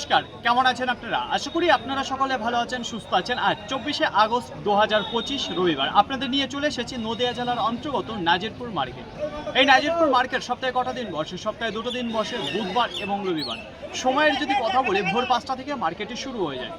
নমস্কার, কেমন আছেন আপনারা? আশা করি আপনারা সকলে ভালো আছেন, সুস্থ আছেন। আর চব্বিশে আগস্ট দু হাজার পঁচিশ রবিবার আপনাদের নিয়ে চলে এসেছি নদিয়া জেলার অন্তর্গত নাজিরপুর মার্কেট। এই নাজিরপুর মার্কেট সপ্তাহে কটা দিন বসে? সপ্তাহে দুটো দিন বসে, বুধবার এবং রবিবার। সময়ের যদি কথা বলি, ভোর পাঁচটা থেকে মার্কেটে শুরু হয়ে যায়।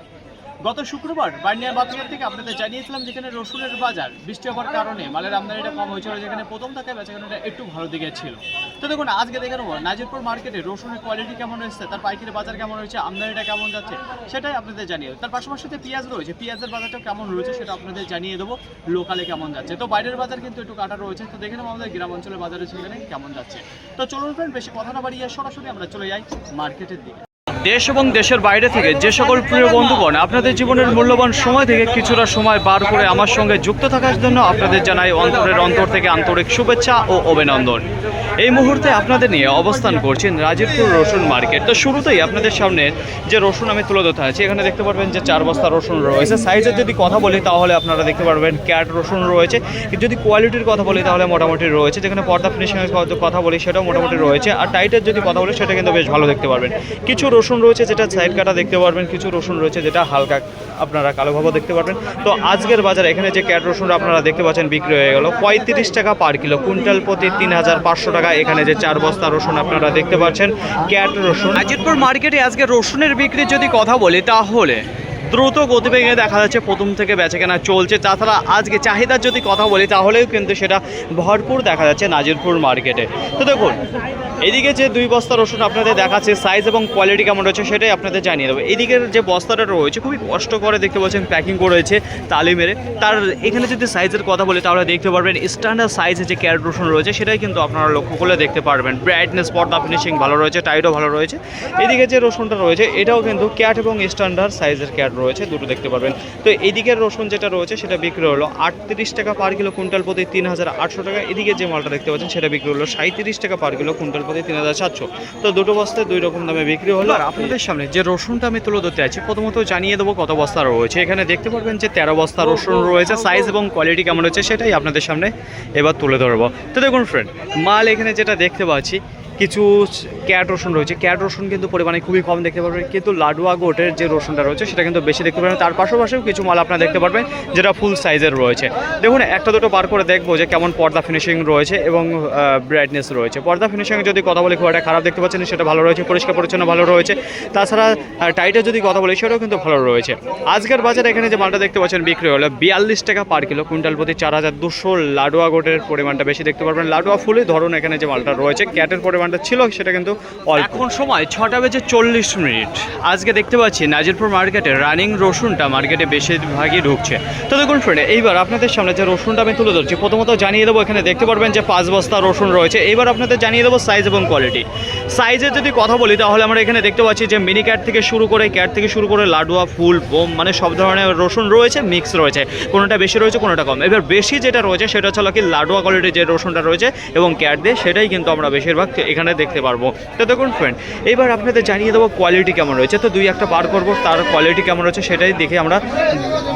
গত শুক্রবার বার্নিয়া বাজার থেকে আপনাদের জানিয়েছিলাম যেখানে রসুনের বাজার বৃষ্টি হওয়ার কারণে মালের আমদানিটা কম হয়েছিল, যেখানে প্রথম থাকে বেচাকেনাটা একটু ভালো দিকে ছিল। তো দেখুন, আজকে দেখে নেব, নাজিরপুর মার্কেটে রসুনের কোয়ালিটি কেমন হয়েছে তার পাইকারি বাজার কেমন হয়েছে, আমদানিটা কেমন যাচ্ছে, সেটাই আপনাদের জানিয়ে তার পাশাপাশি পেঁয়াজ রয়েছে, পেঁয়াজের বাজারটা কেমন রয়েছে সেটা আপনাদের জানিয়ে দেবো লোকালে কেমন যাচ্ছে। তো বাইরের বাজার কিন্তু একটু কাটা রয়েছে, তো দেখে নেব আমাদের গ্রাম অঞ্চলের বাজারে সেখানে কেমন যাচ্ছে। তো চলুন ফ্রেন্ড বেশি কথা না বাড়িয়ে সরাসরি আমরা চলে যাই মার্কেটের দিকে। দেশ এবং দেশের বাইরে থেকে যে সকল প্রিয় বন্ধুগণ, আপনাদের জীবনের মূল্যবান সময় থেকে কিছুটা সময় বার করে আমার সঙ্গে যুক্ত থাকার জন্য আপনাদের জানাই অন্তরের অন্তর থেকে আন্তরিক শুভেচ্ছা ও অভিনন্দন। এই মুহূর্তে আপনাদের নিয়ে অবস্থান করছেন রাজিরপুর রসুন মার্কেট। তো শুরুতেই আপনাদের সামনে যে রসুন আমি তুলে ধরতে আছি এখানে দেখতে পারবেন যে চার বস্তা রসুন রয়েছে। সাইজের যদি কথা বলি, তাহলে আপনারা দেখতে পারবেন ক্যাট রসুন রয়েছে। যদি কোয়ালিটির কথা বলি, তাহলে মোটামুটি রয়েছে। যেখানে পর্দা ফিনিশিংয়ের কথা বলি, সেটাও মোটামুটি রয়েছে। আর টাইটের যদি কথা বলি, সেটা কিন্তু বেশ ভালো দেখতে পারবেন। কিছু রসুন রয়েছে যেটা সাইড কাটা দেখতে পারবেন, কিছু রসুন রয়েছে যেটা হালকা আপনারা কালো ভাবও দেখতে পারবেন। তো আজকের বাজারে এখানে যে ক্যাট রসুনটা আপনারা দেখতে পাচ্ছেন বিক্রি হয়ে গেল, পঁয়ত্রিশ টাকা পার কিলো। কুইন্টাল প্রতি তিন হাজার পাঁচশো টাকা এখানে যে চার বস্তা রসুন আপনারা দেখতে পাচ্ছেন। ক্যাট রসুন। আজিতপুর মার্কেটে আজকে রসুনের বিক্রির যদি কথা বলি, তাহলে দ্রুত গতিবেগে দেখা যাচ্ছে প্রথম থেকে বেচাকেনা চলছে। তাছাড়া আজকে চাহিদার যদি কথা বলি, তাহলেও কিন্তু সেটা ভরপুর দেখা যাচ্ছে নাজিরপুর মার্কেটে। তো দেখুন, এদিকে যে দুই বস্তা রসুন আপনাদের দেখাচ্ছে সাইজ এবং কোয়ালিটি কেমন রয়েছে সেটাই আপনাদের জানিয়ে দেবো। এদিকের যে বস্তাটা রয়েছে, খুবই কষ্ট করে দেখতে পাচ্ছেন প্যাকিং করেছে তালি মেরে। তার এখানে যদি সাইজের কথা বলি, তাহলে দেখতে পারবেন স্ট্যান্ডার্ড সাইজে যে ক্যারেট রসুন রয়েছে, সেটাই কিন্তু আপনারা লক্ষ্য করলে দেখতে পারবেন। ব্রাইটনেস পর্দা ফিনিশিং ভালো রয়েছে টাইটও ভালো রয়েছে। এদিকে যে রসুনটা রয়েছে, এটাও কিন্তু ক্যাট এবং স্ট্যান্ডার্ড সাইজের ক্যাট রয়েছে, দুটো দেখতে পারবেন। তো এদিকের রসুন যেটা রয়েছে, সেটা বিক্রি হলো আটত্রিশ টাকা পার কিলো, কুইন্টাল প্রতি তিন হাজার আটশো টাকা। এদিকে যে মালটা দেখতে পাচ্ছেন, সেটা বিক্রি হলো সাঁত্রিশ টাকা পার কিলো, কুইন্টাল প্রতি তিন হাজার সাতশো। তো দুটো বস্তায় দুই রকম দামে বিক্রি হলো। আর আপনাদের সামনে যে রসুনটা আমি তুলে ধরতে আছি প্রথমত জানিয়ে দেবো কত বস্তা রয়েছে। এখানে দেখতে পারবেন যে তেরো বস্তা রসুন রয়েছে সাইজ এবং কোয়ালিটি কেমন রয়েছে সেটাই আপনাদের সামনে এবার তুলে ধরবো। তো দেখুন ফ্রেন্ড মাল এখানে যেটা দেখতে পাচ্ছি কিছু ক্যাট রসুন রয়েছে। ক্যাট রসুন কিন্তু পরিমাণে খুবই কম দেখতে পারবেন, কিন্তু লাডুয়া গোটের যে রসুনটা রয়েছে, সেটা কিন্তু বেশি দেখতে পারবেন। তার পাশাপাশিও কিছু মাল আপনারা দেখতে পারবেন, যেটা ফুল সাইজের রয়েছে। দেখুন, একটা দুটো বার করে দেখব যে কেমন পর্দা ফিনিশিং রয়েছে এবং ব্রাইটনেস রয়েছে। পর্দা ফিনিশিং যদি কথা বলি, খুব একটা খারাপ দেখতে পাচ্ছেন সেটা ভালো রয়েছে, পরিষ্কার, পরিচ্ছন্ন ভালো রয়েছে। তাছাড়া টাইটের যদি কথা বলি, সেটাও কিন্তু ভালো রয়েছে। আজকের বাজারে এখানে যে মালটা দেখতে পাচ্ছেন, বিক্রি হলো বিয়াল্লিশ টাকা পার কিলো কুইন্টাল প্রতি চার হাজার দুশো লাডুয়া গোটের পরিমাণটা বেশি দেখতে পারবেন। লাডুয়া ফুলে ধরুন এখানে যে মালটা রয়েছে, ক্যাটের পরিমাণটা ছিল সেটা কিন্তু এখন সময় ছটা বেজে চল্লিশ মিনিট। আজকে দেখতে পাচ্ছি নাজিরপুর মার্কেটে রানিং রসুনটা মার্কেটে বেশিরভাগই ঢুকছে। তো দেখুন ফ্রেন্ড এইবার আপনাদের সামনে যে রসুনটা আমি তুলে ধরছি, প্রথমত জানিয়ে দেবো এখানে দেখতে পারবেন যে পাঁচ বস্তা রসুন রয়েছে। এইবার আপনাদের জানিয়ে দেবো সাইজ এবং কোয়ালিটি সাইজের যদি কথা বলি, তাহলে আমরা এখানে দেখতে পাচ্ছি যে মিনি ক্যাট থেকে শুরু করে ক্যাট থেকে শুরু করে লাডুয়া, ফুল, বোম মানে সব ধরনের রসুন রয়েছে মিক্স রয়েছে। কোনোটা বেশি রয়েছে, কোনোটা কম। এবার বেশি যেটা রয়েছে, সেটা হচ্ছে কি লাডুয়া কোয়ালিটির যে রসুনটা রয়েছে এবং ক্যাট দিয়ে, সেটাই কিন্তু আমরা বেশিরভাগ এখানে দেখতে পারব। তো দেখুন ফ্রেন্ড এবার আপনাদের জানিয়ে দেবো কোয়ালিটি কেমন রয়েছে। তো দুই একটা বার করব তার কোয়ালিটি কেমন রয়েছে সেটাই দেখে আমরা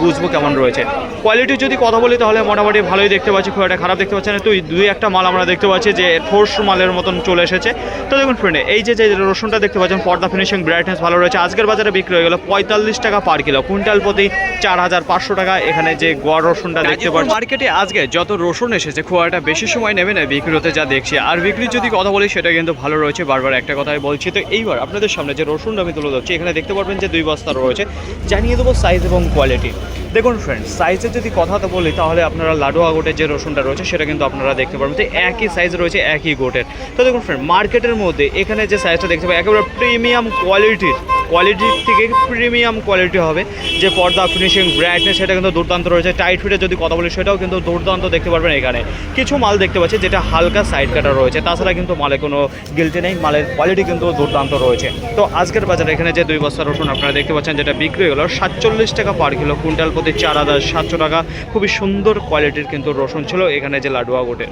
বুঝব কেমন রয়েছে। কোয়ালিটি যদি কথা বলি তাহলে মোটামুটি ভালোই দেখতে পাচ্ছি খুব একটা খারাপ দেখতে পাচ্ছি না। তো দুই একটা মাল আমরা দেখতে পাচ্ছি যে ঠোস মালের মতন চলে এসেছে। তো দেখুন ফ্রেন্ড এই যে যে রসুনটা দেখতে পাচ্ছেন পর্দা ফিনিশিং ব্রাইটনেস ভালো রয়েছে। আজকের বাজারে বিক্রি হয়ে গেল পঁয়তাল্লিশ টাকা পার কিলো কুইন্টাল প্রতি চার হাজার পাঁচশো টাকা এখানে যে গড় রসুনটা দেখতে পাচ্ছি। মার্কেটে আজকে যত রসুন এসেছে খুব একটা বেশি সময় নেবে না বিক্রি হতে যা দেখছি। আর বিক্রির যদি কথা বলি সেটা কিন্তু ভালো রয়েছে, বারবার একটা কথাই বলছি। তো এইবার আপনাদের সামনে যে রসুনটা আমি তুলে ধরছি, এখানে দেখতে পারবেন যে দুই বস্তা রয়েছে। জানিয়ে দেবো সাইজ এবং কোয়ালিটি দেখুন ফ্রেন্ড সাইজের যদি কথা তো বলি, তাহলে আপনারা লাডু গোটের যে রসুনটা রয়েছে, সেটা কিন্তু আপনারা দেখতে পারবেন তো একই সাইজ রয়েছে, একই গোটের তো দেখুন ফ্রেন্ড মার্কেটের মধ্যে এখানে যে সাইজটা দেখতে পাবেন, একেবারে প্রিমিয়াম কোয়ালিটির কোয়ালিটির থেকে প্রিমিয়াম কোয়ালিটি হবে। যে পর্দা ফিনিশিং ব্রাইটনেস সেটা কিন্তু দুর্দান্ত রয়েছে। টাইট ফিটে যদি কথা বলি, সেটাও কিন্তু দুর্দান্ত দেখতে পারবেন এখানে। কিছু মাল দেখতে পাচ্ছি, যেটা হালকা সাইড কাটা রয়েছে। তাছাড়া কিন্তু মালে কোনো গিলটি নেই, মালের কোয়ালিটি কিন্তু দুর্দান্ত রয়েছে। তো আজকের বাজারে এখানে যে দুই বস্তা রসুন আপনারা দেখতে পাচ্ছেন, যেটা বিক্রি গেল সাতচল্লিশ টাকা পার কিলো কুইন্টাল প্রতি চার হাজার সাতশো টাকা। খুবই সুন্দর কোয়ালিটির কিন্তু রসুন ছিল এখানে যে লাডুয়া গোটে।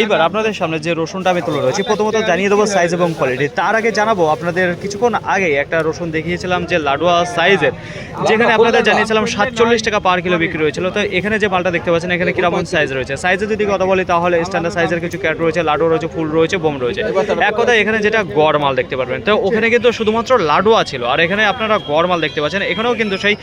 এইবার আপনাদের সামনে যে রসুনটা আমি তুলে রয়েছি প্রথমত জানিয়ে দেবো সাইজ এবং কোয়ালিটি তার আগে জানাব, আপনাদের কিছুক্ষণ আগে একটা রসুন তখন দেখিয়েছিলাম যে লাডুয়া সাইজের যেখানে আপনাদের জানিয়েছিলাম সাতচল্লিশ টাকা পার কিলো বিক্রি হয়েছিল। তো এখানে যে মালটা দেখতে পাচ্ছেন এখানে কীরকম সাইজ রয়েছে? সাইজে যদি কথা বলি তাহলে স্ট্যান্ডার্ড সাইজের কিছু ক্যাট রয়েছে লাডু রয়েছে ফুল রয়েছে বোম রয়েছে। এক কথা এখানে যেটা গড় মাল দেখতে পারবেন তো ওখানে কিন্তু শুধুমাত্র লাডুয়া ছিল আর এখানে আপনারা গড় মাল দেখতে পাচ্ছেন। এখানেও কিন্তু সেই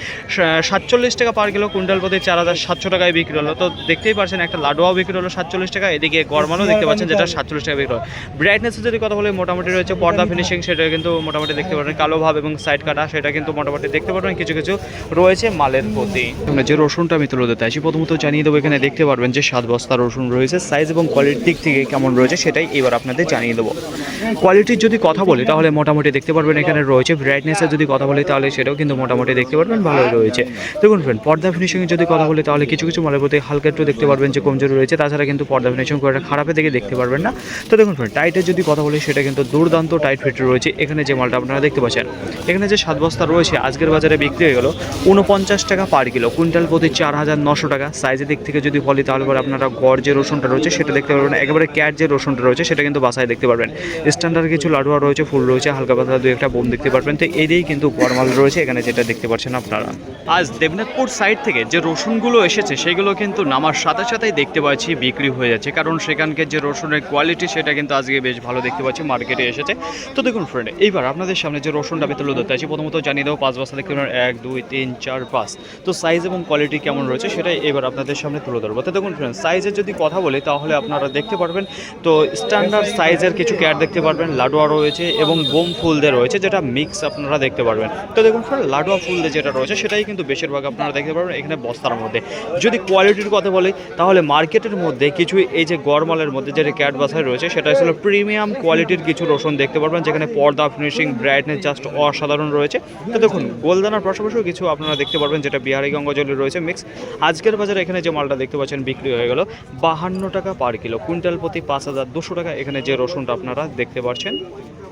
সাতচল্লিশ টাকা পার কিলো কুইন্টাল প্রতি চার হাজার সাতশো টাকায় বিক্রি হলো। তো দেখতেই পাচ্ছেন একটা লাডুয়াও বিক্রি হলো সাতচল্লিশ টাকা এদিকে গড় মালও দেখতে পাচ্ছেন যেটা সাতচল্লিশ টাকা বিক্রি হয় ব্রাইটনেসের যদি কথা বলি মোটামুটি রয়েছে পর্দা ফিনিশিং সেটা কিন্তু মোটামুটি দেখতে পারবেন কালো ভাব এবং সাইড কাটা, সেটা কিন্তু মোটামুটি দেখতে পারবেন। কিছু কিছু রয়েছে মালের প্রতি। যে রসুনটা আমি তুলে দিতে আছি প্রথমত জানিয়ে দেবো, এখানে দেখতে পারবেন যে সাত বস্তা রসুন রয়েছে। সাইজ এবং কোয়ালিটির দিক থেকে কেমন রয়েছে সেটাই এবার আপনাদের জানিয়ে দেবো। কোয়ালিটির যদি কথা বলি, তাহলে মোটামুটি দেখতে পারবেন এখানে রয়েছে। ব্রাইটনেসের যদি কথা বলি, তাহলে সেটাও কিন্তু মোটামুটি দেখতে পারবেন, ভালোই রয়েছে। দেখুন ফ্রেন্ড পর্দা ফিনিশিংয়ের যদি কথা বলি, তাহলে কিছু কিছু মালের প্রতি হালকা একটু দেখতে পারবেন যে কমজোরি রয়েছে। তাছাড়া কিন্তু পর্দা ফিনিশিং করে খারাপের দিকে দেখতে পারবেন না। তো দেখুন ফ্রেন্ড টাইটের যদি কথা বলি, সেটা কিন্তু দুর্দান্ত টাইট ফিট রয়েছে। এখানে যে মালটা আপনারা দেখতে পাচ্ছেন এখানে যে সাত বস্তা রয়েছে, আজকের বাজারে বিক্রি হয়ে গেল উনপঞ্চাশ টাকা পার কিলো কুইন্টাল প্রতি চার হাজার নশো টাকা। সাইজের দিক থেকে যদি বলি, তাহলে পরে আপনারা গড় যে রসুনটা রয়েছে, সেটা দেখতে পারবেন। একেবারে ক্যাট যে রসুনটা রয়েছে, সেটা কিন্তু বাসায় দেখতে পারবেন। স্ট্যান্ডার্ড কিছু লাডুয়া রয়েছে, ফুল রয়েছে, হালকা পাতলা দু একটা বোম দেখতে পারবেন। তো এই দিয়েই কিন্তু গরমাল রয়েছে, এখানে যেটা দেখতে পাচ্ছেন আপনারা। আজ দেবনাথপুর সাইড থেকে যে রসুনগুলো এসেছে, সেগুলো কিন্তু নামার সাথে সাথেই দেখতে পাচ্ছি বিক্রি হয়ে যাচ্ছে। কারণ সেখানকার যে রসুনের কোয়ালিটি সেটা কিন্তু আজকে বেশ ভালো দেখতে পাচ্ছি মার্কেটে এসেছে। তো দেখুন ফ্রেন্ড এইবার আপনাদের সামনে যে রসুনটা তুলে ধরতে আছি প্রথমত জানিয়ে দেবো পাঁচ বস্তা দেখতে পারেন এক, দুই, তিন, চার, পাঁচ। তো সাইজ এবং কোয়ালিটি কেমন রয়েছে সেটাই এবার আপনাদের সামনে তুলে ধরবো। তো দেখুন ফ্রেন্ড সাইজের যদি কথা বলি, তাহলে আপনারা দেখতে পারবেন, তো স্ট্যান্ডার্ড সাইজের কিছু ক্যাট দেখতে পারবেন, লাডুয়া রয়েছে এবং বোম ফুল দিয়ে রয়েছে, যেটা মিক্স আপনারা দেখতে পারবেন। তো দেখুন ফ্রেন্ড লাডুয়া ফুল দিয়ে যেটা রয়েছে, সেটাই কিন্তু বেশিরভাগ আপনারা দেখতে পারবেন এখানে বস্তার মধ্যে। যদি কোয়ালিটির কথা বলি, তাহলে মার্কেটের মধ্যে কিছু এই যে গরমালের মধ্যে যেটা ক্যাট বাসায় রয়েছে, সেটা ছিল প্রিমিয়াম কোয়ালিটির কিছু রসুন দেখতে পারবেন, যেখানে পর্দা ফিনিশিং ব্রাইটনেস জাস্ট অসাধারণ রয়েছে। তো দেখুন, গোলদানার পাশাপাশিও কিছু আপনারা দেখতে পারবেন, যেটা বিহারি গঙ্গাজলি রয়েছে মিক্স আজকের বাজারে এখানে যে মালটা দেখতে পাচ্ছেন, বিক্রি হয়ে গেল বাহান্ন টাকা পার কিলো কুইন্টাল প্রতি পাঁচ হাজার দুশো টাকা। এখানে যে রসুনটা আপনারা দেখতে পাচ্ছেন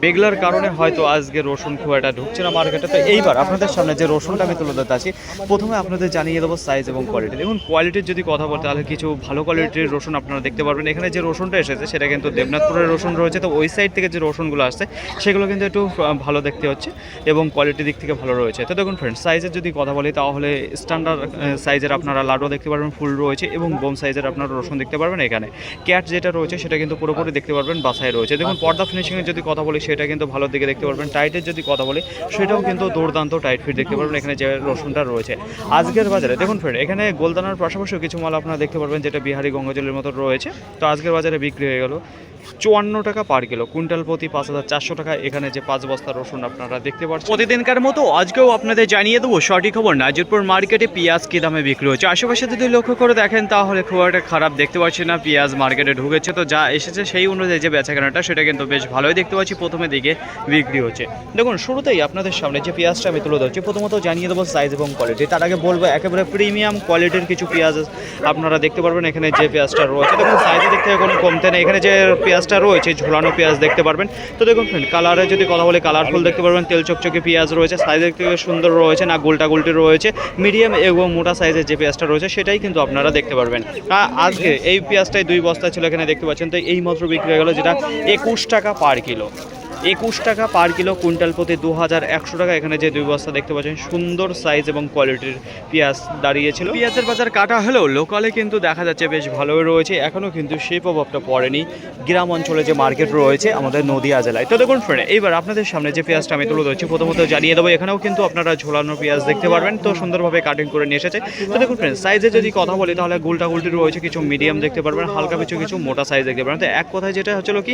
মেঘলার কারণে হয়তো আজকে রসুন খুব একটা ঢুকছে না মার্কেটে। তো এইবার আপনাদের সামনে যে রসুনটা আমি তুলে দিতে আছি, প্রথমে আপনাদের জানিয়ে দেবো সাইজ এবং কোয়ালিটি দেখুন কোয়ালিটির যদি কথা বলতে, তাহলে কিছু ভালো কোয়ালিটির রসুন আপনারা দেখতে পারবেন। এখানে যে রসুনটা এসেছে, সেটা কিন্তু দেবনাথপুরের রসুন রয়েছে। তো ওই সাইড থেকে যে রসুনগুলো আসছে, সেগুলো কিন্তু একটু ভালো দেখতে হচ্ছে এবং কোয়ালিটির দিক থেকে ভালো রয়েছে। তো দেখুন ফ্রেন্ড সাইজের যদি কথা বলি, তাহলে স্ট্যান্ডার্ড সাইজের আপনারা লাডু দেখতে পারবেন, ফুল রয়েছে এবং বোম সাইজের আপনারা রসুন দেখতে পারবেন এখানে। ক্যাট যেটা রয়েছে, সেটা কিন্তু পুরোপুরি দেখতে পারবেন বাসায় রয়েছে। দেখুন, পর্দা ফিনিশিংয়ের যদি কথা বলি সেটা কিন্তু ভালো দিকে দেখতে পারবেন। টাইটের যদি কথা বলি, সেটাও কিন্তু দুর্দান্ত টাইট ফিট দেখতে পারবেন। এখানে যে রসুনটা রয়েছে। আজকের বাজারে, দেখুন ফ্রেন্ড এখানে গোলদানার পাশাপাশিও কিছু মাল আপনারা দেখতে পারবেন, যেটা বিহারি গঙ্গাজলের মতো রয়েছে। তো আজকের বাজারে বিক্রি হয়ে গেল। চুয়ান্ন টাকা পার কিলো। কুইন্টাল প্রতি পাঁচ হাজার চারশো টাকা। এখানে যে পাঁচ বস্তা রসুন আপনারা দেখতে পাচ্ছেন। প্রতিদিনকার মতো আজকেও আপনাদের জানিয়ে দেবো সঠিক খবর। নাজিরপুর মার্কেটে পেঁয়াজ কী দামে বিক্রি হচ্ছে? আশেপাশে যদি লক্ষ্য করে দেখেন, তাহলে খুব একটা খারাপ দেখতে পাচ্ছি না। পেঁয়াজ মার্কেটে ঢুকেছে তো যা এসেছে সেই অনুযায়ী যে বেচাকেনাটা, সেটা কিন্তু বেশ ভালোই দেখতে পাচ্ছি। প্রথমে দিকে বিক্রি হচ্ছে। দেখুন, শুরুতেই আপনাদের সামনে যে পেঁয়াজটা আমি তুলে ধরছি, প্রথমত জানিয়ে দেবো সাইজ এবং কোয়ালিটি তার আগে বলব, একেবারে প্রিমিয়াম কোয়ালিটির কিছু পেঁয়াজ আপনারা দেখতে পারবেন। এখানে যে পেঁয়াজটা রয়েছে, দেখুন সাইজের দিক থেকে কোনো কমতে নেই। এখানে যে পেঁয়াজটা রয়েছে ঝোলানো পেঁয়াজ দেখতে পারবেন। তো দেখুন ফ্রেন্ড কালারে যদি কথা বলি কালারফুল দেখতে পারবেন, তেল চকচকে পেঁয়াজ রয়েছে সাইজ দেখতে সুন্দর রয়েছে, না গোলটা গোলটি রয়েছে মিডিয়াম এবং মোটা সাইজের যে পেঁয়াজটা রয়েছে, সেটাই কিন্তু আপনারা দেখতে পারবেন। আজকে এই পেঁয়াজটাই দুই বস্তা ছিল, এখানে দেখতে পাচ্ছেন, তো এই মাত্র বিক্রি হয়ে গেলো যেটা একুশ টাকা পার কিলো একুশ টাকা পার কিলো কুইন্টাল প্রতি দু হাজার একশো টাকা। এখানে যে দুই বস্তা দেখতে পাচ্ছেন, সুন্দর সাইজ এবং কোয়ালিটির পেঁয়াজ দাঁড়িয়েছিল। পেঁয়াজের বাজার কাটা হলেও লোকালে কিন্তু দেখা যাচ্ছে বেশ ভালোই রয়েছে। এখনও কিন্তু সেই প্রভাবটা পড়েনি। গ্রাম অঞ্চলে যে মার্কেট রয়েছে, আমাদের নদীয়া জেলায়। তো দেখুন ফ্রেন্ড এইবার আপনাদের সামনে যে পেঁয়াজটা আমি তুলে ধরছি, প্রথমত জানিয়ে দেবো, এখানেও কিন্তু আপনারা ঝোলানো পেঁয়াজ দেখতে পারবেন। তো সুন্দরভাবে কাটিং করে নিয়ে এসেছে। তো দেখুন ফ্রেন্ড সাইজে যদি কথা বলি, তাহলে গুলটা গুলটি রয়েছে কিছু মিডিয়াম দেখতে পারবেন, হালকা কিছু কিছু মোটা সাইজ দেখতে পারবেন। তো এক কথায় যেটা হচ্ছিল কি,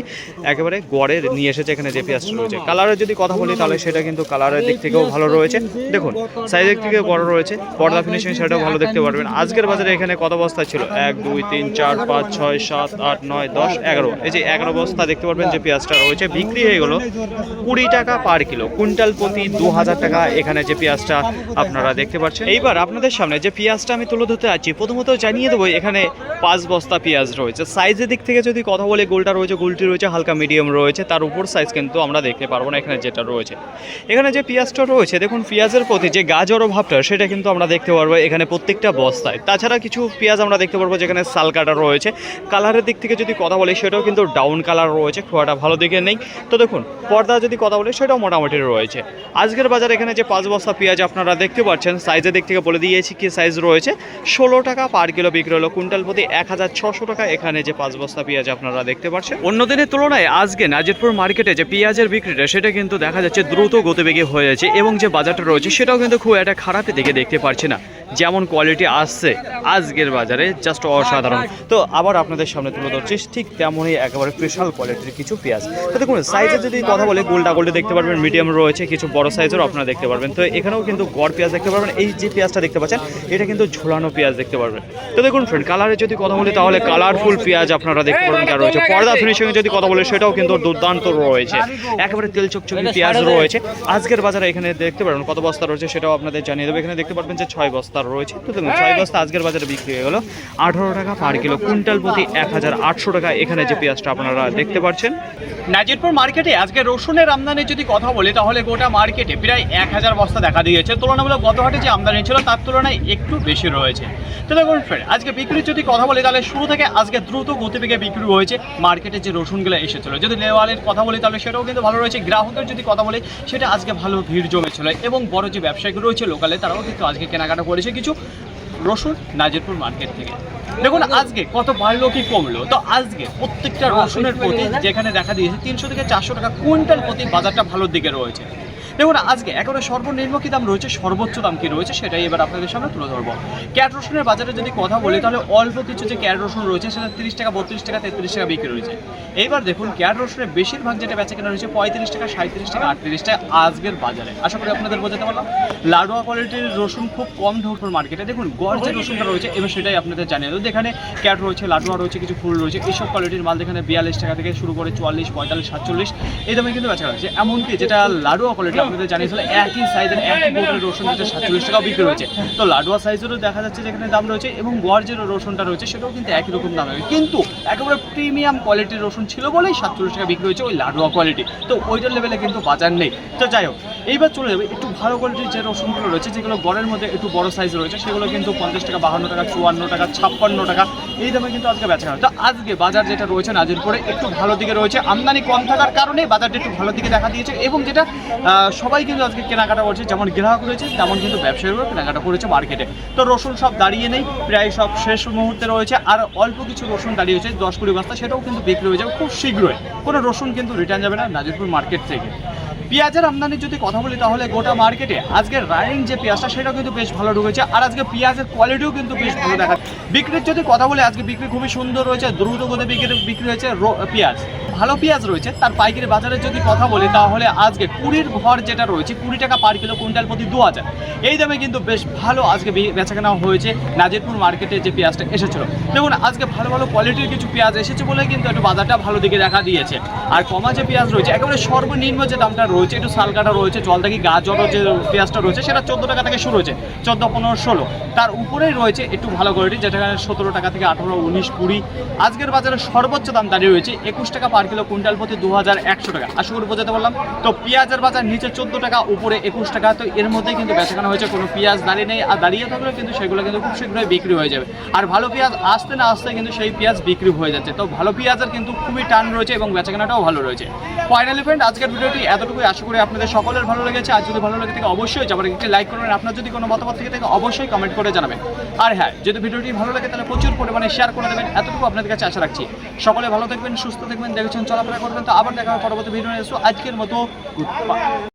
একেবারে গড়ের নিয়ে এসেছে এখানে যে পেঁয়াজটা রয়েছে। কালারের যদি কথা বলি, তাহলে সেটা কিন্তু কালারের দিক থেকেও ভালো রয়েছে। দেখুন সাইজের দিক থেকে বড় রয়েছে, পর্দা ফিনিশিং সেটাও ভালো দেখতে পারবেন। আজকের বাজারে এখানে কত বস্তা ছিল? এক, দুই, তিন, চার, পাঁচ, ছয়, সাত, আট, নয়, দশ, এগারো। এই যে এগারো বস্তা দেখতে পারবেন যে পেঁয়াজটা রয়েছে। বিক্রি হয়ে গেলো কুড়ি টাকা পার কিলো। কুইন্টাল প্রতি দু হাজার টাকা এখানে যে পেঁয়াজটা আপনারা দেখতে পাচ্ছেন। এইবার আপনাদের সামনে যে পেঁয়াজটা আমি তুলে ধরতে আছি প্রথমত জানিয়ে দেবো এখানে পাঁচ বস্তা পেঁয়াজ রয়েছে। সাইজের দিক থেকে যদি কথা বলি, গোলটা রয়েছে, গোলটি রয়েছে হালকা মিডিয়াম রয়েছে। তার উপর সাইজ কিন্তু কিন্তু আমরা দেখতে পারব না এখানে যেটা রয়েছে। এখানে যে পেঁয়াজটা রয়েছে, দেখুন পেঁয়াজের প্রতি যে গাজর ভাবটা সেটা কিন্তু আমরা দেখতে পারব এখানে প্রত্যেকটা বস্তায়। তাছাড়া কিছু পেঁয়াজ আমরা দেখতে পারব যেখানে সাল কাটা রয়েছে। কালারের দিক থেকে যদি কথা বলি, সেটাও কিন্তু ডাউন কালার রয়েছে খোয়াটা ভালো দিকে নেই। তো দেখুন, পর্দা যদি কথা বলি, সেটাও মোটামুটি রয়েছে। আজকের বাজার এখানে যে পাঁচ বস্তা পেঁয়াজ আপনারা দেখতে পাচ্ছেন সাইজের দিক থেকে বলে দিয়েছি কি সাইজ রয়েছে। ষোলো টাকা পার কিলো বিক্রি হলো। কুইন্টাল প্রতি এক হাজার ছশো টাকা এখানে যে পাঁচ বস্তা পেঁয়াজ আপনারা দেখতে পাচ্ছেন। অন্য দিনের তুলনায় আজকে নাজিরপুর মার্কেটে যে পেঁয়াজের বিক্রিটা সেটা কিন্তু দেখা যাচ্ছে দ্রুত গতিবেগে হয়ে যাচ্ছে এবং যে বাজারটা রয়েছে সেটাও কিন্তু খুব একটা খারাপের দিকে দেখতে পাচ্ছি না। যেমন কোয়ালিটি আসছে আজকের বাজারে জাস্ট অসাধারণ। তো আবার আপনাদের সামনে তুলে ধরছি, ঠিক তেমনই একেবারে স্পেশাল কোয়ালিটির কিছু পেঁয়াজ। তো দেখুন সাইজের যদি কথা বলে, গোলটা গোল্ডে দেখতে পারবেন মিডিয়াম রয়েছে, কিছু বড় সাইজেরও আপনারা দেখতে পারবেন। তো এখানেও কিন্তু গড় পেঁয়াজ দেখতে পারবেন, এই যে পেঁয়াজটা দেখতে পাচ্ছেন, এটা কিন্তু ঝোলানো পেঁয়াজ দেখতে পারবেন। তো দেখুন ফ্রেন্ড কালারের যদি কথা বলি, তাহলে কালারফুল পেঁয়াজ আপনারা দেখতে পারবেন যা রয়েছে। পর্দা ফিনিশিংয়ে যদি কথা বলে, সেটাও কিন্তু দুর্দান্ত রয়েছে। একেবারে তেল চকচকে পেঁয়াজ রয়েছে। আজকের বাজারে এখানে দেখতে পারবেন কত বস্তা রয়েছে সেটাও আপনাদের জানিয়ে দেবো। এখানে দেখতে পারবেন যে ছয় বস্তা রয়েছে। তো দেখুন ছয় বস্তা আজকের বাজারে বিক্রি হয়ে গেল। আঠারো টাকা পার কিলো কুইন্টাল প্রতি এক হাজার আটশো টাকা। এখানে যে পেঁয়াজটা আপনারা দেখতে পাচ্ছেন। নাজিরপুর মার্কেটে আজকে রসুনের আমদানি যদি কথা বলি তাহলে গোটা মার্কেটে প্রায় এক হাজার বস্তা দেখা দিয়েছে। তুলনামূলক গত হাটে যে আমদানি ছিল তার তুলনায় একটু বেশি রয়েছে। তো দেখুন ফ্রেন্ড আজকে বিক্রির যদি কথা বলি তাহলে শুরু থেকে আজকে দ্রুত গতিবেগে বিক্রি হয়েছে। মার্কেটে যে রসুনগুলো এসেছিল যদি লেওয়ালের কথা বলি তাহলে সেটাও কিন্তু ভালো রয়েছে। গ্রাহকের যদি কথা বলি, সেটা আজকে ভালো ভিড় জমেছিল। এবং বড় যে ব্যবসায়ী রয়েছে লোকালে, তারাও কিন্তু আজকে কেনাকাটা করেছে কিছু রসুন নাজিরপুর মার্কেট থেকে। দেখুন, আজকে কত বাড়লো কি কমলো? তো আজকে প্রত্যেকটা রসুনের প্রতি যেখানে দেখা দিয়েছে, তিনশো থেকে চারশো টাকা কুইন্টাল প্রতি বাজারটা ভালোর দিকে রয়েছে। দেখুন, আজকে একেবারে সর্বনিম্ন কি দাম রয়েছে? সর্বোচ্চ দাম কি রয়েছে? সেটাই এবার আপনাদের সামনে তুলে ধরবো। ক্যাট রসুনের বাজারে যদি কথা বলি, তাহলে অল্প কিছু যে ক্যাট রসুন রয়েছে, সেটা তিরিশ টাকা, বত্রিশ টাকা, তেত্রিশ টাকা বিক্রি রয়েছে এইবার দেখুন, ক্যাট রসুনের বেশিরভাগ যেটা বেচা কেনা রয়েছে, পঁয়ত্রিশ টাকা সাঁত্রিশ টাকা, আটত্রিশ টাকা আজকের বাজারে। আশা করি আপনাদের বোঝাতে পারলাম। লাডুয়া কোয়ালিটির রসুন খুব কম ঢোকর মার্কেটে দেখুন গড় যে রসুনটা রয়েছে, এবার সেটাই আপনাদের জানিয়ে দেবো। এখানে ক্যাট রয়েছে, লাডুয়া রয়েছে, কিছু ফুল রয়েছে। এইসব কোয়ালিটির মাল এখানে বিয়াল্লিশ টাকা থেকে শুরু করে চুয়াল্লিশ, পঁয়তাল্লিশ, সাতচল্লিশ, এই দামে কিন্তু বেচা রয়েছে এমনকি যেটা লাডুয়া কোয়ালিটি আপনাদের জানিয়েছিল একই সাইজের একই বোটের রসুন যেটা সাতচল্লিশ টাকাও বিক্রি রয়েছে তো লাডুয়া সাইজেরও দেখা যাচ্ছে যেখানে দাম রয়েছে এবং গড় যে রসুনটা রয়েছে সেটাও কিন্তু একই রকম দাম। হবে কিন্তু একেবারে প্রিমিয়াম কোয়ালিটির রসুন ছিল বলেই সাতচল্লিশ টাকা বিক্রি হয়েছে ওই লাডুয়া কোয়ালিটি তো ওইটার লেভেলে কিন্তু বাজার নেই। তো যাই হোক এইবার চলে যাবে একটু ভালো কোয়ালিটির যে রসুনগুলো রয়েছে যেগুলো গড়ের মধ্যে একটু বড় সাইজ রয়েছে সেগুলো কিন্তু পঞ্চাশ টাকা বাহান্ন টাকা চুয়ান্ন টাকা ছাপ্পান্ন টাকা এই দামে কিন্তু আজকে বেচা হয়। তো আজকে বাজার যেটা রয়েছে নাজিরপুরে একটু ভালো দিকে রয়েছে আমদানি কম থাকার কারণে বাজারটা একটু ভালো দিকে দেখা দিয়েছে এবং যেটা সবাই কিন্তু আজকে কেনাকাটা করছে, যেমন গ্রাহক রয়েছে, তেমন কিন্তু ব্যবসায়ীরাও কেনাকাটা করেছে মার্কেটে তো রসুন সব দাঁড়িয়ে নেই, প্রায় সব শেষ মুহূর্তে রয়েছে, আর অল্প কিছু রসুন দাঁড়িয়ে হয়েছে দশ কুড়ি বস্তা, সেটাও কিন্তু বিক্রি হয়ে যাবে খুব শীঘ্রই। কোনো রসুন কিন্তু রিটার্ন যাবে না নাজিরপুর মার্কেট থেকে। পেঁয়াজের আমদানির যদি কথা বলি তাহলে গোটা মার্কেটে আজকে রানিং যে পেঁয়াজটা, সেটাও কিন্তু বেশ ভালো ঢুকেছে, আর আজকে পেঁয়াজের কোয়ালিটিও কিন্তু বেশ ভালো দেখা বিক্রির যদি কথা বলি, আজকে বিক্রি খুবই সুন্দর রয়েছে, দ্রুত গতি বিক্রি বিক্রি হয়েছে পেঁয়াজ। ভালো পেঁয়াজ রয়েছে, তার পাইকারি বাজারে যদি কথা বলি, তাহলে আজকে কুড়ির ঘর যেটা রয়েছে, কুড়ি টাকা পার কিলো, কুইন্টাল প্রতি দু হাজার। এই দামে কিন্তু বেশ ভালো আজকে বেচাকেনা হয়েছে, নাজিরপুর মার্কেটে যে পেঁয়াজটা এসেছিল। দেখুন, আজকে ভালো ভালো কোয়ালিটির কিছু পেঁয়াজ এসেছে বলে কিন্তু একটু বাজারটা ভালো দিকে দেখা দিয়েছে। আর কমা যে পেঁয়াজ রয়েছে, একেবারে সর্বনিম্ন যে দামটা রয়েছে, একটু সালকাটা রয়েছে জলদাকি গাজরও যে পেঁয়াজটা রয়েছে, সেটা চোদ্দ টাকা থেকে শুরু হয়েছে, চোদ্দ, পনেরো, ষোলো। তার উপরেই রয়েছে একটু ভালো কোয়ালিটি যেটা সতেরো টাকা থেকে আঠারো, উনিশ, কুড়ি। আজকের বাজারে সর্বোচ্চ দাম দাঁড়িয়ে রয়েছে, একুশ টাকা পার কিলো কুইন্টাল প্রতি দু হাজার একশো টাকা। আশা করি বোঝাতে পারলাম তো পেঁয়াজের বাজার নিচে চোদ্দ টাকা, উপরে একুশ টাকা, তো এর মধ্যেই কিন্তু বেচাকেনা হয়েছে। কোনো পেঁয়াজ দাঁড়িয়ে নেই, আর দাঁড়িয়ে থাকলেও কিন্তু সেগুলো কিন্তু খুব শীঘ্রই বিক্রি হয়ে যাবে। আর ভালো পেঁয়াজ আসতে না আসতে কিন্তু সেই পেঁয়াজ বিক্রি হয়ে যাচ্ছে। তো ভালো পেঁয়াজের কিন্তু খুবই টান রয়েছে এবং বেচাকেনাটাও ভালো রয়েছে। ফাইনালি ফ্রেন্ড আজকের ভিডিওটি এতটুকুই। আশা করি আপনাদের সকলের ভালো লেগেছে। আর যদি ভালো লাগে থাকে, অবশ্যই যাবার একটি লাইক করবেন। আপনার যদি কোনো মতামত থেকে থাকে, অবশ্যই কমেন্ট করে জানাবেন। আর হ্যাঁ যদি ভিডিওটি ভালো লাগে তাহলে প্রচুর পরিমাণে শেয়ার করে দেবেন এতটুকু আপনাদের কাছে আশা রাখছি সকলে ভালো থাকবেন, সুস্থ থাকবেন, দেখেছেন, চলাফেরা করবেন, তো আবার দেখা হবে পরবর্তী ভিডিও। আজকের মতো।